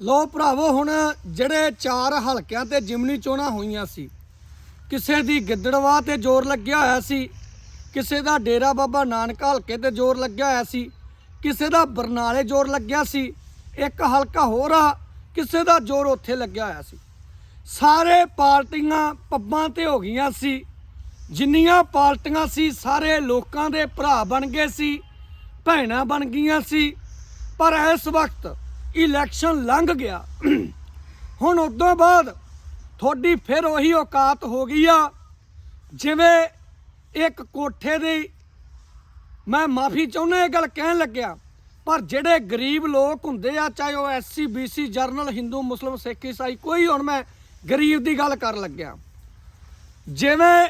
ਲੋ ਭਰਾਵੋ, ਹੁਣ ਜਿਹੜੇ ਚਾਰ ਹਲਕਿਆਂ ਤੇ ਜਿਮਨੀ ਚੋਣਾਂ ਹੋਈਆਂ ਸੀ, ਕਿਸੇ ਦੀ ਗਿੱਦੜਵਾ ਤੇ ਜ਼ੋਰ ਲੱਗਿਆ ਹੋਇਆ ਸੀ, ਕਿਸੇ ਦਾ ਡੇਰਾ ਬਾਬਾ ਨਾਨਕ ਹਲਕੇ ਤੇ ਜ਼ੋਰ ਲੱਗਿਆ ਹੋਇਆ ਸੀ, ਕਿਸੇ ਦਾ ਬਰਨਾਲੇ ਜ਼ੋਰ ਲੱਗਿਆ ਸੀ, ਇੱਕ ਹਲਕਾ ਹੋਰ ਆ, ਕਿਸੇ ਦਾ ਜ਼ੋਰ ਉੱਥੇ ਲੱਗਿਆ ਹੋਇਆ ਸੀ। ਸਾਰੇ ਪਾਰਟੀਆਂ ਪੱਬਾਂ ਤੇ ਹੋ ਗਈਆਂ ਸੀ, ਜਿੰਨੀਆਂ ਪਾਰਟੀਆਂ ਸੀ, ਸਾਰੇ ਲੋਕਾਂ ਦੇ ਭਰਾ ਬਣ ਗਏ ਸੀ, ਭੈਣਾਂ ਬਣ ਗਈਆਂ ਸੀ, ਪਰ ਇਸ ਵਕਤ ਇਲੈਕਸ਼ਨ ਲੰਘ ਗਿਆ। ਹੁਣ ਉਦੋਂ ਬਾਅਦ ਤੁਹਾਡੀ ਫਿਰ ਉਹੀ ਔਕਾਤ ਹੋ ਗਈ ਆ, ਜਿਵੇਂ ਇੱਕ ਕੋਠੇ ਦੀ ਮੈਂ ਮਾਫੀ ਚਾਹੁੰਦਾ, ਇਹ ਗੱਲ ਕਹਿਣ ਲੱਗਿਆ, ਪਰ ਜਿਹੜੇ ਗਰੀਬ ਲੋਕ ਹੁੰਦੇ ਆ, ਚਾਹੇ ਉਹ ਐਸਸੀ ਬੀਸੀ ਜਰਨਲ ਹਿੰਦੂ, ਮੁਸਲਮ, ਸਿੱਖ, ਈਸਾਈ, ਕੋਈ ਹੁਣ ਮੈਂ ਗਰੀਬ ਦੀ ਗੱਲ ਕਰਨ ਲੱਗਿਆ। ਜਿਵੇਂ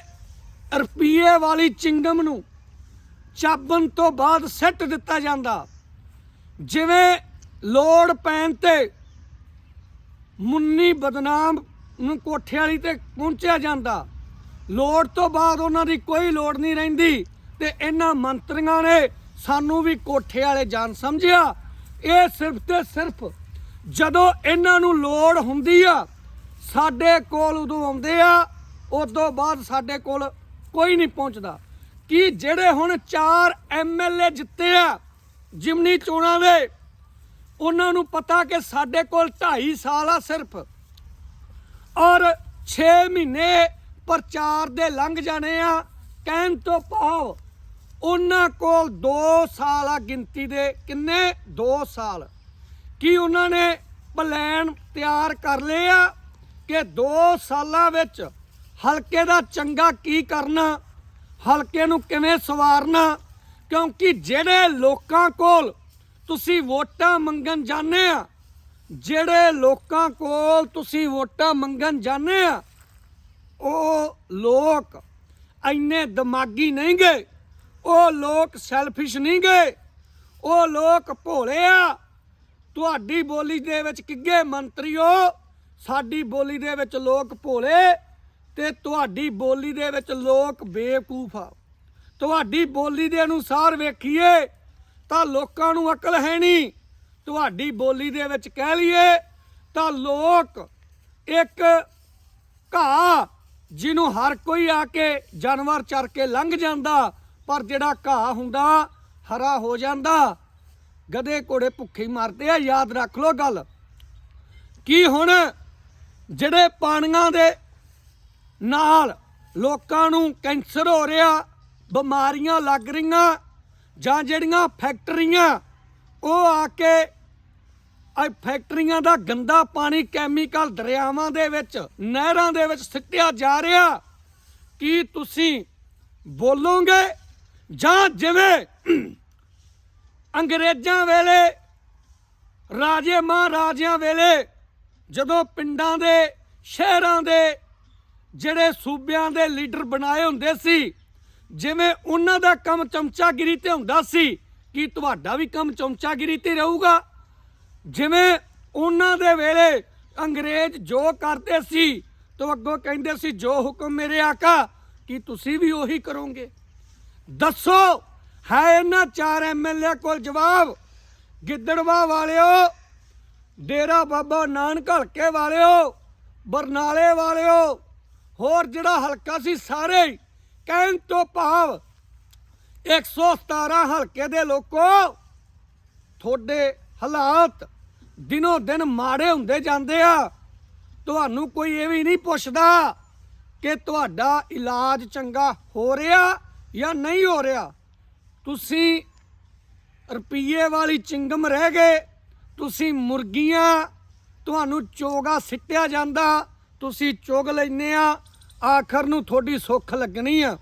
ਰੁਪਈਏ ਵਾਲੀ ਚਿੰਗਮ ਨੂੰ ਚਾਬਨ ਤੋਂ ਬਾਅਦ ਸਿੱਟ ਦਿੱਤਾ ਜਾਂਦਾ, ਜਿਵੇਂ ਲੋੜ ਪੈਣ ਤੇ ਮੁੰਨੀ ਬਦਨਾਮ ਨੂੰ ਕੋਠੇ ਵਾਲੀ ਤੇ ਪਹੁੰਚਿਆ ਜਾਂਦਾ। ਲੋੜ ਤੋਂ ਬਾਅਦ ਉਹਨਾਂ ਦੀ ਕੋਈ ਲੋੜ ਨਹੀਂ ਰਹਿੰਦੀ ਤੇ ਇਹਨਾਂ ਮੰਤਰੀਆਂ ਨੇ ਸਾਨੂੰ ਵੀ ਕੋਠੇ ਵਾਲੇ ਜਾਣ ਸਮਝਿਆ। ਇਹ ਸਿਰਫ ਤੇ ਸਿਰਫ ਜਦੋਂ ਇਹਨਾਂ ਨੂੰ ਲੋੜ ਹੁੰਦੀ ਆ, ਸਾਡੇ ਕੋਲ ਉਦੋਂ ਆਉਂਦੇ ਆ ਉਦੋਂ ਬਾਅਦ ਸਾਡੇ ਕੋਲ ਕੋਈ ਨਹੀਂ ਪਹੁੰਚਦਾ। ਕਿ ਜਿਹੜੇ ਹੁਣ 4 ਐਮਐਲਏ ਜਿੱਤੇ ਆ, ਜਿਮਨੀ ਚੋਣਾਂ ਦੇ ਉਹਨਾਂ ਨੂੰ ਪਤਾ ਕਿ ਸਾਡੇ ਕੋਲ 2.5 ਸਾਲ ਆ ਸਿਰਫ। ਔਰ 6 ਮਹੀਨੇ ਪ੍ਰਚਾਰ ਦੇ ਲੰਘ ਜਾਣੇ ਆ। ਕਹਿਣ ਤੋਂ ਭਾਵ ਉਹਨਾਂ ਕੋਲ 2 ਸਾਲ ਆ ਗਿਣਤੀ ਦੇ। ਕਿੰਨੇ? 2 ਸਾਲ। ਕੀ ਉਹਨਾਂ ਨੇ ਪਲਾਨ ਤਿਆਰ ਕਰ ਲਏ ਆ ਕਿ 2 ਸਾਲਾਂ ਵਿੱਚ ਹਲਕੇ ਦਾ ਚੰਗਾ ਕੀ ਕਰਨਾ? ਹਲਕੇ ਨੂੰ ਕਿਵੇਂ ਸਵਾਰਨਾ? ਕਿਉਂਕਿ ਜਿਹੜੇ ਲੋਕਾਂ ਕੋਲ ਤੁਸੀਂ ਵੋਟਾਂ ਮੰਗਣ ਜਾਂਦੇ ਆ। ਜਿਹੜੇ ਲੋਕਾਂ ਕੋਲ ਤੁਸੀਂ ਵੋਟਾਂ ਮੰਗਣ ਜਾਂਦੇ ਆ, ਉਹ ਲੋਕ ਇੰਨੇ ਦਿਮਾਗੀ ਨਹੀਂ ਗਏ ਉਹ ਲੋਕ ਸੈਲਫਿਸ਼ ਨਹੀਂ ਗਏ ਉਹ ਲੋਕ ਭੋਲੇ ਆ। ਤੁਹਾਡੀ ਬੋਲੀ ਦੇ ਵਿੱਚ ਕਿੱਗੇ ਮੰਤਰੀਓ? ਸਾਡੀ ਬੋਲੀ ਦੇ ਵਿੱਚ ਲੋਕ ਭੋਲੇ ਤੇ ਤੁਹਾਡੀ ਬੋਲੀ ਦੇ ਵਿੱਚ ਲੋਕ ਬੇਵਕੂਫ ਆ। ਤੁਹਾਡੀ ਬੋਲੀ ਦੇ ਅਨੁਸਾਰ ਵੇਖੀਏ ਤਾਂ ਲੋਕਾਂ ਨੂੰ ਅਕਲ ਹੈ ਨਹੀਂ। ਤੁਹਾਡੀ ਬੋਲੀ ਦੇ ਵਿੱਚ ਕਹਿ ਲਈਏ ਤਾਂ ਲੋਕ ਇੱਕ ਘਾਹ ਜਿਹਨੂੰ ਹਰ ਕੋਈ ਆ ਕੇ ਜਾਨਵਰ ਚਰ ਕੇ ਲੰਘ ਜਾਂਦਾ, ਪਰ ਜਿਹੜਾ ਘਾਹ ਹੁੰਦਾ, ਹਰਾ ਹੋ ਜਾਂਦਾ। ਗਧੇ ਘੋੜੇ ਭੁੱਖੇ ਮਰਦੇ ਆ, ਯਾਦ ਰੱਖ ਲਓ ਗੱਲ। ਕੀ ਹੁਣ ਜਿਹੜੇ ਪਾਣੀਆਂ ਦੇ ਨਾਲ ਲੋਕਾਂ ਨੂੰ ਕੈਂਸਰ ਹੋ ਰਿਹਾ, ਬਿਮਾਰੀਆਂ ਲੱਗ ਰਹੀਆਂ ਜਾਂ ਜਿਹੜੀਆਂ ਫੈਕਟਰੀਆਂ, ਉਹ ਆ ਕੇ ਇਹ ਫੈਕਟਰੀਆਂ ਦਾ ਗੰਦਾ ਪਾਣੀ ਕੈਮੀਕਲ ਦਰਿਆਵਾਂ ਦੇ ਵਿੱਚ, ਨਹਿਰਾਂ ਦੇ ਵਿੱਚ ਸਿੱਟਿਆ ਜਾ ਰਿਹਾ, ਕੀ ਤੁਸੀਂ ਬੋਲੋਗੇ? ਜਾਂ ਜਿਵੇਂ ਅੰਗਰੇਜ਼ਾਂ ਵੇਲੇ, ਰਾਜੇ ਮਹਾਰਾਜਿਆਂ ਵੇਲੇ, ਜਦੋਂ ਪਿੰਡਾਂ ਦੇ, ਸ਼ਹਿਰਾਂ ਦੇ ਜਿਹੜੇ ਸੂਬਿਆਂ ਦੇ ਲੀਡਰ ਬਣਾਏ ਹੁੰਦੇ ਸੀ ਜਿਵੇਂ ਉਹਨਾਂ ਦਾ ਕੰਮ ਚਮਚਾਗਿਰੀ ਤੇ ਹੁੰਦਾ ਸੀ, ਕਿ ਤੁਹਾਡਾ ਵੀ ਕੰਮ ਚਮਚਾਗਿਰੀ ਤੇ ਰਹੂਗਾ? ਜਿਵੇਂ ਉਹਨਾਂ ਦੇ ਵੇਲੇ ਅੰਗਰੇਜ਼ ਜੋ ਕਰਦੇ ਸੀ, ਤੋਂ ਅੱਗੋਂ ਕਹਿੰਦੇ ਸੀ, ਜੋ ਹੁਕਮ ਮੇਰੇ ਆਕਾ, ਕਿ ਤੁਸੀਂ ਵੀ ਉਹੀ ਕਰੋਗੇ? ਦੱਸੋ, ਹੈ ਇਹਨਾਂ ਚਾਰ ਐਮਐਲਏ ਕੋਲ ਜਵਾਬ? ਗਿੱਦੜਵਾ ਵਾਲਿਓ, ਡੇਰਾ ਬਾਬਾ ਨਾਨਕ ਹਲਕੇ ਵਾਲਿਓ, ਬਰਨਾਲੇ ਵਾਲਿਓ, ਹੋਰ ਜਿਹੜਾ ਹਲਕਾ ਸੀ ਸਾਰੇ ਕਹਿਣ ਤੋਂ ਭਾਵ 117 ਹਲਕੇ ਦੇ ਲੋਕੋ ਤੁਹਾਡੇ ਹਾਲਾਤ ਦਿਨੋ ਦਿਨ ਮਾੜੇ ਹੁੰਦੇ ਜਾਂਦੇ ਆ। ਤੁਹਾਨੂੰ ਕੋਈ ਇਹ ਵੀ ਨਹੀਂ ਪੁੱਛਦਾ ਕਿ ਤੁਹਾਡਾ ਇਲਾਜ ਚੰਗਾ ਹੋ ਰਿਹਾ ਜਾਂ ਨਹੀਂ ਹੋ ਰਿਹਾ। ਤੁਸੀਂ ਰੁਪਈਏ ਵਾਲੀ ਚਿੰਗਮ ਰਹਿ ਗਏ, ਤੁਸੀਂ ਮੁਰਗੀਆਂ, ਤੁਹਾਨੂੰ ਚੋਗਾ ਸਿੱਟਿਆ ਜਾਂਦਾ, ਤੁਸੀਂ ਚੁਗ ਲੈਨੇ ਆ ਆਖਰ ਨੂੰ ਤੁਹਾਡੀ ਸੁੱਖ ਲੱਗਣੀ ਆ।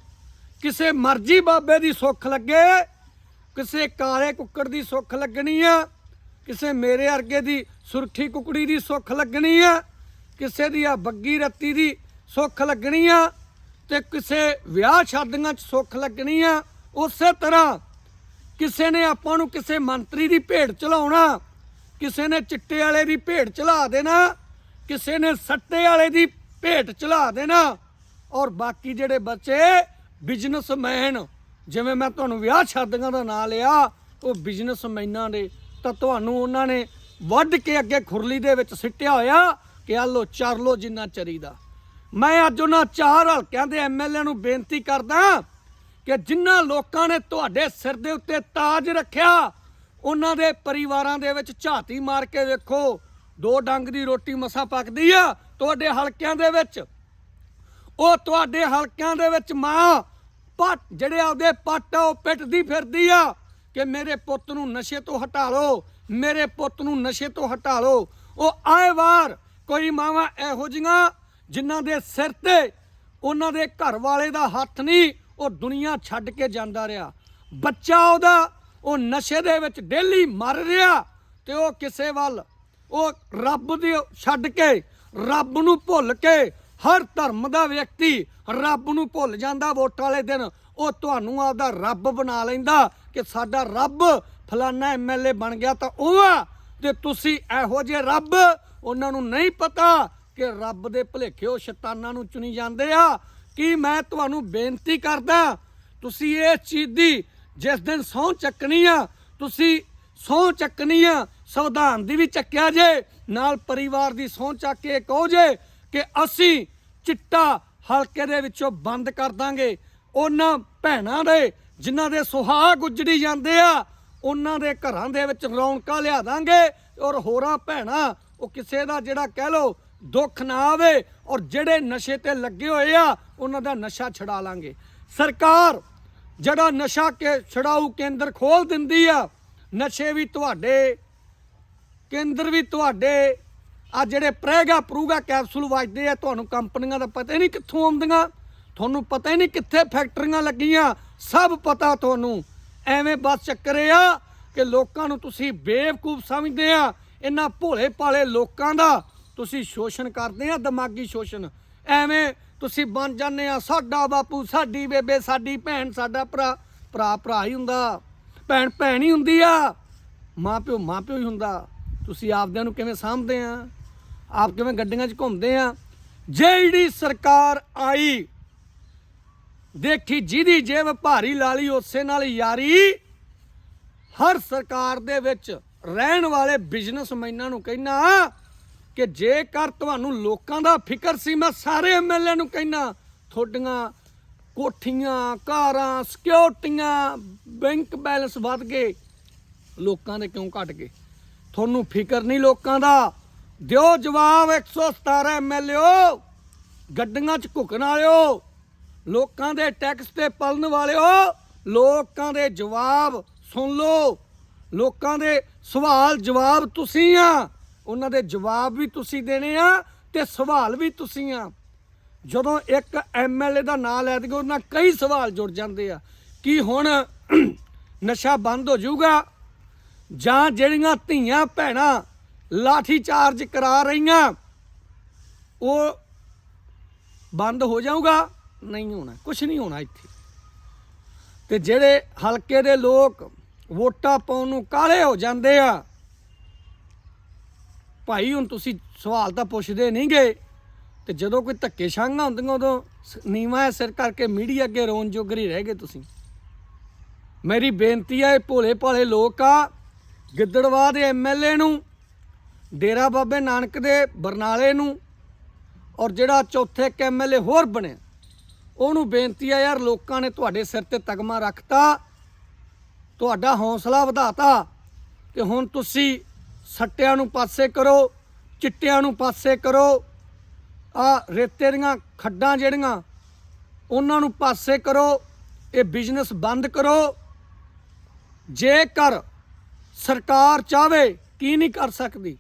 ਕਿਸੇ ਮਰਜ਼ੀ ਬਾਬੇ ਦੀ ਸੁੱਖ ਲੱਗੇ, ਕਿਸੇ ਕਾਲੇ ਕੁੱਕੜ ਦੀ ਸੁੱਖ ਲੱਗਣੀ ਆ, ਕਿਸੇ ਮੇਰੇ ਅਰਗੇ ਦੀ ਸੁਰਖੀ ਕੁਕੜੀ ਦੀ ਸੁੱਖ ਲੱਗਣੀ ਆ, ਕਿਸੇ ਦੀ ਆ ਬੱਗੀ ਰੱਤੀ ਦੀ ਸੁੱਖ ਲੱਗਣੀ ਆ ਤੇ ਕਿਸੇ ਵਿਆਹ ਸ਼ਾਦੀਆਂ 'ਚ ਸੁੱਖ ਲੱਗਣੀ ਆ, ਉਸੇ ਤਰ੍ਹਾਂ ਕਿਸੇ ਨੇ ਆਪਾਂ ਨੂੰ ਕਿਸੇ ਮੰਤਰੀ ਦੀ ਭੇਡ ਚਲਾਉਣਾ, ਕਿਸੇ ਨੇ ਚਿੱਟੇ ਵਾਲੇ ਦੀ ਭੇਡ ਚਲਾ ਦੇਣਾ, ਕਿਸੇ ਨੇ ਸੱਟੇ ਵਾਲੇ ਦੀ ਭੇਟ ਚਲਾ ਦੇਣਾ ਔਰ ਬਾਕੀ ਜਿਹੜੇ ਬੱਚੇ ਬਿਜ਼ਨਸਮੈਨ, ਜਿਵੇਂ ਮੈਂ ਤੁਹਾਨੂੰ ਵਿਆਹ ਸ਼ਾਦੀਆਂ ਦਾ ਨਾਂ ਲਿਆ, ਉਹ ਬਿਜ਼ਨਸਮੈਨਾਂ ਦੇ, ਤਾਂ ਤੁਹਾਨੂੰ ਉਹਨਾਂ ਨੇ ਵੱਢ ਕੇ ਅੱਗੇ ਖੁਰਲੀ ਦੇ ਵਿੱਚ ਸਿੱਟਿਆ ਹੋਇਆ ਕਿ ਆ ਲੋ ਚਰ ਲੋ ਜਿੰਨਾ ਚਰੀਦਾ। ਮੈਂ ਅੱਜ ਉਹਨਾਂ ਚਾਰ ਹਲਕਿਆਂ ਦੇ ਐਮਐਲਏ ਨੂੰ ਬੇਨਤੀ ਕਰਦਾ ਕਿ ਜਿਨ੍ਹਾਂ ਲੋਕਾਂ ਨੇ ਤੁਹਾਡੇ ਸਿਰ ਦੇ ਉੱਤੇ ਤਾਜ ਰੱਖਿਆ, ਉਹਨਾਂ ਦੇ ਪਰਿਵਾਰਾਂ ਦੇ ਵਿੱਚ ਝਾਤੀ ਮਾਰ ਕੇ ਵੇਖੋ, ਦੋ ਡੰਗ ਦੀ ਰੋਟੀ ਮਸਾ ਪੱਕਦੀ ਆ, ਤੁਹਾਡੇ ਹਲਕਿਆਂ ਦੇ ਵਿੱਚ। ਉਹ ਤੁਹਾਡੇ ਹਲਕਿਆਂ ਦੇ ਵਿੱਚ ਮਾਂ, ਪੱਟ, ਜਿਹੜੇ ਆਪਦੇ ਪੱਟ ਆ, ਉਹ ਪਿੱਟਦੀ ਫਿਰਦੀ ਆ ਕਿ ਮੇਰੇ ਪੁੱਤ ਨੂੰ ਨਸ਼ੇ ਤੋਂ ਹਟਾ ਲਓ, ਮੇਰੇ ਪੁੱਤ ਨੂੰ ਨਸ਼ੇ ਤੋਂ ਹਟਾ ਲਓ। ਉਹ ਆਏ ਵਾਰ ਕੋਈ ਮਾਵਾਂ ਇਹੋ ਜਿਹੀਆਂ ਜਿਨ੍ਹਾਂ ਦੇ ਸਿਰ ਤੇ ਉਹਨਾਂ ਦੇ ਘਰ ਵਾਲੇ ਦਾ ਹੱਥ ਨਹੀਂ, ਉਹ ਦੁਨੀਆ ਛੱਡ ਕੇ ਜਾਂਦਾ ਰਿਹਾ। ਬੱਚਾ ਉਹਦਾ, ਉਹ ਨਸ਼ੇ ਦੇ ਵਿੱਚ ਡੇਲੀ ਮਰ ਰਿਹਾ ਤੇ ਉਹ ਕਿਸੇ ਵੱਲ ਉਹ ਰੱਬ ਦੀ ਛੱਡ ਕੇ, ਰੱਬ ਨੂੰ ਭੁੱਲ ਕੇ ਹਰ ਧਰਮ ਦਾ ਵਿਅਕਤੀ ਰੱਬ ਨੂੰ ਭੁੱਲ ਜਾਂਦਾ ਵੋਟਾਂ ਵਾਲੇ ਦਿਨ। ਉਹ ਤੁਹਾਨੂੰ ਆਪਦਾ ਰੱਬ ਬਣਾ ਲੈਂਦਾ ਕਿ ਸਾਡਾ ਰੱਬ ਫਲਾਨਾ ਐਮਐਲਏ ਬਣ ਗਿਆ ਤਾਂ ਉਹ ਆ ਤੇ ਤੁਸੀਂ ਇਹੋ ਜਿਹੇ ਰੱਬ, ਉਹਨਾਂ ਨੂੰ ਨਹੀਂ ਪਤਾ ਕਿ ਰੱਬ ਦੇ ਭਲੇਖੇ ਉਹ ਸ਼ੈਤਾਨਾਂ ਨੂੰ ਚੁਣੀ ਜਾਂਦੇ ਆ। ਕੀ ਮੈਂ ਤੁਹਾਨੂੰ ਬੇਨਤੀ ਕਰਦਾ, ਤੁਸੀਂ ਇਸ ਚੀਜ਼ ਦੀ ਜਿਸ ਦਿਨ ਸਹੁੰ ਚੱਕਣੀ ਆ, ਤੁਸੀਂ ਸਹੁੰ ਚੱਕਣੀ ਆ, ਸੰਵਿਧਾਨ ਦੀ ਵੀ ਚੱਕਿਆ ਜੇ, ਨਾਲ ਪਰਿਵਾਰ ਦੀ ਸਹੁੰ ਚੱਕ ਕੇ ਕਹੋ ਜੇ ਕਿ ਅਸੀਂ ਚਿੱਟਾ ਹਲਕੇ ਦੇ ਵਿੱਚੋਂ ਬੰਦ ਕਰ ਦਾਂਗੇ। ਉਹਨਾਂ ਭੈਣਾਂ ਦੇ, ਜਿਨ੍ਹਾਂ ਦੇ ਸੁਹਾਗ ਉਜੜੀ ਜਾਂਦੇ ਆ, ਉਹਨਾਂ ਦੇ ਘਰਾਂ ਦੇ ਵਿੱਚ ਰੌਣਕਾਂ ਲਿਆ ਦਾਂਗੇ ਔਰ ਹੋਰਾਂ ਭੈਣਾਂ, ਉਹ ਕਿਸੇ ਦਾ ਜਿਹੜਾ ਕਹਿ ਲੋ ਦੁੱਖ ਨਾ ਆਵੇ ਔਰ ਜਿਹੜੇ ਨਸ਼ੇ ਤੇ ਲੱਗੇ ਹੋਏ ਆ, ਉਹਨਾਂ ਦਾ ਨਸ਼ਾ ਛਡਾ ਲਾਂਗੇ। ਸਰਕਾਰ ਜਿਹੜਾ ਨਸ਼ਾ ਕੇ ਛਡਾਊ ਕੇਂਦਰ ਖੋਲ ਦਿੰਦੀ ਆ, ਨਸ਼ੇ ਵੀ ਤੁਹਾਡੇ, ਕੇਂਦਰ ਵੀ ਤੁਹਾਡੇ ਆ ਜਿਹੜੇ ਪ੍ਰੈਗਾ ਪ੍ਰੂਗਾ ਕੈਪਸੂਲ ਵੱਜਦੇ ਆ, ਤੁਹਾਨੂੰ ਕੰਪਨੀਆਂ ਦਾ ਪਤਾ ਹੀ ਨਹੀਂ ਕਿੱਥੋਂ ਆਉਂਦੀਆਂ, ਤੁਹਾਨੂੰ ਪਤਾ ਹੀ ਨਹੀਂ ਕਿੱਥੇ ਫੈਕਟਰੀਆਂ ਲੱਗੀਆਂ, ਸਭ ਪਤਾ ਤੁਹਾਨੂੰ। ਐਵੇਂ ਬਸ ਚੱਕਰੇ ਆ ਕਿ ਲੋਕਾਂ ਨੂੰ ਤੁਸੀਂ ਬੇਵਕੂਫ ਸਮਝਦੇ ਆ, ਇਹਨਾਂ ਭੋਲੇ ਭਾਲੇ ਲੋਕਾਂ ਦਾ ਤੁਸੀਂ ਸ਼ੋਸ਼ਣ ਕਰਦੇ ਆ, ਦਿਮਾਗੀ ਸ਼ੋਸ਼ਣ। ਐਵੇਂ ਤੁਸੀਂ ਬਣ ਜਾਂਦੇ ਆ, ਸਾਡਾ ਬਾਪੂ, ਸਾਡੀ ਬੇਬੇ, ਸਾਡੀ ਭੈਣ, ਸਾਡਾ ਭਰਾ ਭਰਾ ਭਰਾ ਹੀ ਹੁੰਦਾ। ਭੈਣ ਭੈਣ ਹੀ ਹੁੰਦੀ ਆ। ਮਾਂ ਪਿਓ ਮਾਂ ਪਿਓ ਹੀ ਹੁੰਦਾ। ਤੁਸੀਂ ਆਪਦਿਆਂ ਨੂੰ ਕਿਵੇਂ ਸਾਂਭਦੇ ਆ? ਆਪ ਕਿਵੇਂ ਗੱਡੀਆਂ 'ਚ ਘੁੰਮਦੇ ਆ? ਜਿਹੜੀ ਸਰਕਾਰ ਆਈ, ਦੇਖੀ ਜਿਹਦੀ ਜੇਬ ਭਾਰੀ ਲਾਲੀ ਉਸੇ ਨਾਲ ਯਾਰੀ, ਹਰ ਸਰਕਾਰ ਦੇ ਵਿੱਚ ਰਹਿਣ ਵਾਲੇ ਬਿਜ਼ਨਸਮੈਨਾਂ ਨੂੰ ਕਹਿਣਾ ਕਿ ਜੇਕਰ ਤੁਹਾਨੂੰ ਲੋਕਾਂ ਦਾ ਫਿਕਰ ਸੀ, ਮੈਂ ਸਾਰੇ ਐਮਐਲਏ ਨੂੰ ਕਹਿਣਾ, ਤੁਹਾਡੀਆਂ ਕੋਠੀਆਂ, ਕਾਰਾਂ, ਸਿਕਿਉਰਟੀਆਂ, ਬੈਂਕ ਬੈਲੈਂਸ ਵੱਧ ਗਏ, ਲੋਕਾਂ ਦੇ ਕਿਉਂ ਘਟ ਗਏ? ਤੁਹਾਨੂੰ ਫਿਕਰ ਨਹੀਂ ਲੋਕਾਂ ਦਾ? ਦਿਓ ਜਵਾਬ 117 ਐਮਐਲਏਓ ਗੱਡੀਆਂ 'ਚ ਘੁਕਣ ਵਾਲਿਓ, ਲੋਕਾਂ ਦੇ ਟੈਕਸ ਤੇ ਪਲਣ ਵਾਲਿਓ, ਲੋਕਾਂ ਦੇ ਜਵਾਬ ਸੁਣ ਲਓ। ਲੋਕਾਂ ਦੇ ਸਵਾਲ ਜਵਾਬ ਤੁਸੀਂ ਆ। ਉਹਨਾਂ ਦੇ ਜਵਾਬ ਵੀ ਤੁਸੀਂ ਦੇਣੇ ਆ ਤੇ ਸਵਾਲ ਵੀ ਤੁਸੀਂ ਆ। ਜਦੋਂ ਇੱਕ ਐਮਐਲਏ ਦਾ ਨਾਮ ਲੈ ਦਗੇ, ਉਹਨਾਂ ਕਈ ਸਵਾਲ ਜੁੜ ਜਾਂਦੇ ਆ। ਕੀ ਹੁਣ ਨਸ਼ਾ ਬੰਦ ਹੋ ਜਾਊਗਾ ਜਾਂ ਜਿਹੜੀਆਂ ਧੀਆਂ ਭੈਣਾਂ ਲਾਠੀ ਚਾਰਜ ਕਰਾ ਰਹੀਆਂ। ਉਹ ਬੰਦ ਹੋ ਜਾਊਗਾ? ਨਹੀਂ ਹੋਣਾ ਕੁਝ ਨਹੀਂ ਹੋਣਾ ਇੱਥੇ। ਤੇ ਜਿਹੜੇ ਹਲਕੇ ਦੇ ਲੋਕ ਵੋਟਾਂ ਪਾਉਣ ਨੂੰ ਕਾਲੇ ਹੋ ਜਾਂਦੇ ਆ, ਭਾਈ ਹੁਣ ਤੁਸੀਂ ਸਵਾਲ ਤਾਂ ਪੁੱਛਦੇ ਨਹੀਂ ਗਏ। ਤੇ ਜਦੋਂ ਕੋਈ ਧੱਕੇ ਸ਼ਾਂਘਾਂ ਹੁੰਦੀਆਂ, ਉਦੋਂ ਸ- ਨੀਵਾਂ ਸਿਰ ਕਰਕੇ ਮੀਡੀਆ ਅੱਗੇ ਰੋਣ ਜੋਗਰੀ ਰਹਿ ਗਏ ਤੁਸੀਂ। ਮੇਰੀ ਬੇਨਤੀ ਹੈ ਇਹ ਭੋਲੇ ਭਾਲੇ ਲੋਕ ਆ, ਗਿੱਦੜਵਾ ਦੇ ਐਮਐਲਏ ਨੂੰ ਡੇਰਾ ਬਾਬੇ ਨਾਨਕ ਦੇ ਬਰਨਾਲੇ ਨੂੰ ਔਰ ਜਿਹੜਾ ਚੌਥੇ ਇੱਕ ਐਮਐਲਏ ਹੋਰ ਬਣਿਆ ਉਹਨੂੰ ਬੇਨਤੀ ਆ ਯਾਰ ਲੋਕਾਂ ਨੇ ਤੁਹਾਡੇ ਸਿਰ ਤੇ ਤਗਮਾ ਰੱਖਤਾ, ਤੁਹਾਡਾ ਹੌਸਲਾ ਵਧਾਤਾ ਤੇ ਹੁਣ ਤੁਸੀਂ ਸੱਟਿਆਂ ਨੂੰ ਪਾਸੇ ਕਰੋ, ਚਿੱਟਿਆਂ ਨੂੰ ਪਾਸੇ ਕਰੋ ਆ ਰੇਤੇ ਦੀਆਂ ਖੱਡਾਂ ਜਿਹੜੀਆਂ ਉਹਨਾਂ ਨੂੰ ਪਾਸੇ ਕਰੋ, ਇਹ ਬਿਜ਼ਨਸ ਬੰਦ ਕਰੋ। ਜੇਕਰ ਸਰਕਾਰ ਚਾਵੇ ਕੀ ਨਹੀਂ ਕਰ ਸਕਦੀ?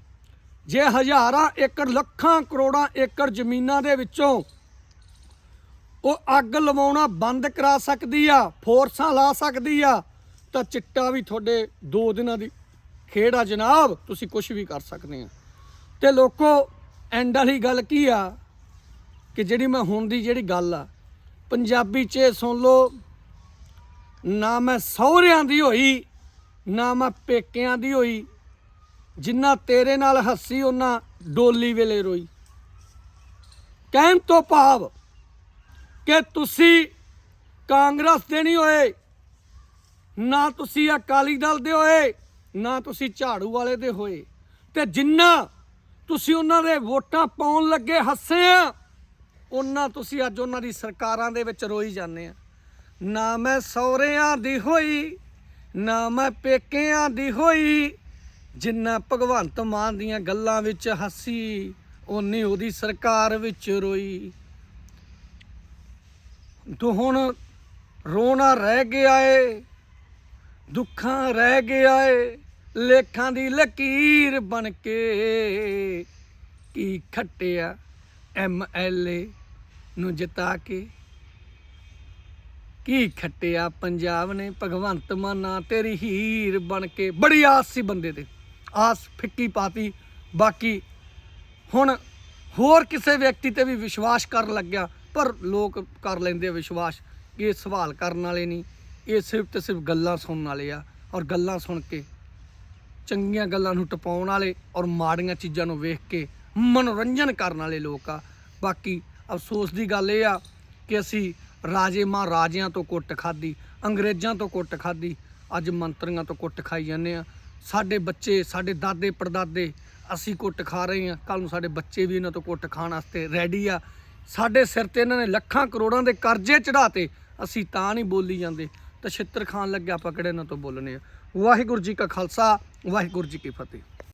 ਜੇ ਹਜ਼ਾਰਾਂ ਏਕੜ, ਲੱਖਾਂ ਕਰੋੜਾਂ ਏਕੜ ਜ਼ਮੀਨਾਂ ਦੇ ਵਿੱਚੋਂ ਉਹ ਅੱਗ ਲਵਾਉਣਾ ਬੰਦ ਕਰਾ ਸਕਦੀ ਆ, ਫੋਰਸਾਂ ਲਾ ਸਕਦੀ ਆ, ਤਾਂ ਚਿੱਟਾ ਵੀ ਤੁਹਾਡੇ ਦੋ ਦਿਨਾਂ ਦੀ ਖੇਡ ਆ ਜਨਾਬ, ਤੁਸੀਂ ਕੁਝ ਵੀ ਕਰ ਸਕਦੇ ਆ। ਤੇ ਲੋਕੋ ਐਂਡ ਵਾਲੀ ਗੱਲ ਕੀ ਆ ਕਿ ਜਿਹੜੀ ਮੈਂ ਹੁਣ ਦੀ ਜਿਹੜੀ ਗੱਲ ਆ, ਪੰਜਾਬੀ 'ਚ ਸੁਣ ਲਓ, ਨਾ ਮੈਂ ਸਹੁਰਿਆਂ ਦੀ ਹੋਈ, ਨਾ ਮੈਂ ਪੇਕਿਆਂ ਦੀ ਹੋਈ ਜਿੰਨਾ ਤੇਰੇ ਨਾਲ ਹੱਸੀ ਉਹਨਾਂ ਡੋਲੀ ਵੇਲੇ ਰੋਈ। ਕਹਿਣ ਤੋਂ ਭਾਵ ਕਿ ਤੁਸੀਂ ਕਾਂਗਰਸ ਦੇ ਨਹੀਂ ਹੋਏ, ਨਾ ਤੁਸੀਂ ਅਕਾਲੀ ਦਲ ਦੇ ਹੋਏ, ਨਾ ਤੁਸੀਂ ਝਾੜੂ ਵਾਲੇ ਦੇ ਹੋਏ। ਤੇ ਜਿੰਨਾ ਤੁਸੀਂ ਉਹਨਾਂ ਦੇ ਵੋਟਾਂ ਪਾਉਣ ਲੱਗੇ ਹੱਸੇ ਆ ਉਹਨਾਂ ਤੁਸੀਂ ਅੱਜ ਉਹਨਾਂ ਦੀ ਸਰਕਾਰਾਂ ਦੇ ਵਿੱਚ ਰੋਈ ਜਾਂਦੇ ਆ। ਨਾ ਮੈਂ ਸੌਰਿਆਂ ਦੀ ਹੋਈ, ਨਾ ਮੈਂ ਪੇਕਿਆਂ ਦੀ ਹੋਈ ਜਿੰਨਾ ਭਗਵੰਤ ਮਾਨ ਦੀਆਂ ਗੱਲਾਂ ਵਿੱਚ ਹੱਸੀ, ਓਨੀ ਉਹਦੀ ਸਰਕਾਰ ਵਿੱਚ ਰੋਈ। ਤੂੰ ਹੁਣ ਰੋਣਾ ਰਹਿ ਗਿਆ ਏ, ਦੁੱਖਾਂ ਰਹਿ ਗਿਆ ਏ, ਲੇਖਾਂ ਦੀ ਲਕੀਰ ਬਣ ਕੇ ਕੀ ਖੱਟਿਆ ਐਮ ਐਲ ਏ ਨੂੰ ਜਿਤਾ ਕੇ? ਕੀ ਖੱਟਿਆ ਪੰਜਾਬ ਨੇ? ਭਗਵੰਤ ਮਾਨਾ ਤੇਰੀ ਹੀਰ ਬਣ ਕੇ, ਬੜੀ ਆਸ ਸੀ ਬੰਦੇ ਤੇ। ਆਸ ਫਿੱਕੀ ਪਾਤੀ। ਬਾਕੀ ਹੁਣ ਹੋਰ ਕਿਸੇ ਵਿਅਕਤੀ ਤੇ ਵੀ ਵਿਸ਼ਵਾਸ ਕਰਨ ਲੱਗਿਆ, ਪਰ ਲੋਕ ਕਰ ਲੈਂਦੇ ਵਿਸ਼ਵਾਸ ਇਹ ਸਵਾਲ ਕਰਨ ਵਾਲੇ ਨਹੀਂ। ਇਹ ਸਿਰਫ ਤੇ ਸਿਰਫ ਗੱਲਾਂ ਸੁਣਨ ਵਾਲੇ ਆ ਔਰ ਗੱਲਾਂ ਸੁਣ ਕੇ, ਚੰਗੀਆਂ ਗੱਲਾਂ ਨੂੰ ਟਪਾਉਣ ਵਾਲੇ ਔਰ ਮਾੜੀਆਂ ਚੀਜ਼ਾਂ ਨੂੰ ਵੇਖ ਕੇ ਮਨੋਰੰਜਨ ਕਰਨ ਵਾਲੇ ਲੋਕ ਆ। ਬਾਕੀ ਅਫਸੋਸ ਦੀ ਗੱਲ ਇਹ ਆ ਕਿ ਅਸੀਂ ਰਾਜੇ ਮਹਾਰਾਜਿਆਂ ਤੋਂ ਕੁੱਟ ਖਾਦੀ ਅੰਗਰੇਜ਼ਾਂ ਤੋਂ ਕੁੱਟ ਖਾਦੀ ਅੱਜ ਮੰਤਰੀਆਂ ਤੋਂ ਕੁੱਟ ਖਾਈ ਜਾਂਦੇ ਆ। ਸਾਡੇ ਬੱਚੇ, ਸਾਡੇ ਦਾਦੇ, ਪੜਦਾਦੇ ਅਸੀਂ ਕੁੱਟ ਖਾ ਰਹੇ ਹਾਂ। ਕੱਲ ਨੂੰ ਸਾਡੇ ਬੱਚੇ ਵੀ ਇਹਨਾਂ ਤੋਂ ਕੁੱਟ ਖਾਣ ਵਾਸਤੇ ਰੈਡੀ ਆ। ਸਾਡੇ ਸਿਰ ਤੇ ਇਹਨਾਂ ਨੇ ਲੱਖਾਂ ਕਰੋੜਾਂ ਦੇ ਕਰਜ਼ੇ ਚੜਾਤੇ ਅਸੀਂ ਤਾਂ ਨਹੀਂ ਬੋਲੀ ਜਾਂਦੇ। ਤਾਂ ਛਿੱਤਰ ਖਾਣ ਲੱਗਿਆ ਪਕੜੇ ਇਹਨਾਂ ਤੋਂ ਬੋਲਣੇ ਆ? ਵਾਹਿਗੁਰੂ ਜੀ ਕਾ ਖਾਲਸਾ, ਵਾਹਿਗੁਰੂ ਜੀ ਕੀ ਫਤਿਹ।